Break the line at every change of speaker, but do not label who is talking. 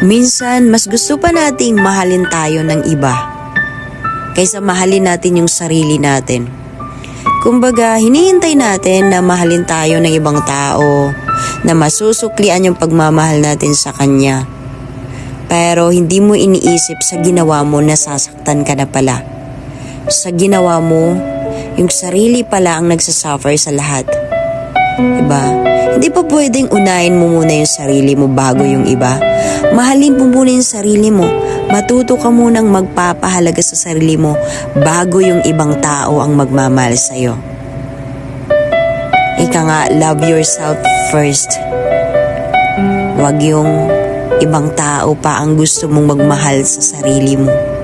Minsan, mas gusto pa nating mahalin tayo ng iba kaysa mahalin natin yung sarili natin. Kumbaga, hinihintay natin na mahalin tayo ng ibang tao, na masusuklian yung pagmamahal natin sa kanya. Pero hindi mo iniisip sa ginawa mo na sasaktan ka na pala. Sa ginawa mo, yung sarili pala ang nagsasuffer sa lahat. Diba? Hindi pa pwedeng unahin mo muna yung sarili mo bago yung iba. Mahalin mo muna yung sarili mo. Matuto ka munang magpapahalaga sa sarili mo bago yung ibang tao ang magmamahal sa'yo. Ika nga, love yourself first. Huwag yung ibang tao pa ang gusto mong magmahal sa sarili mo.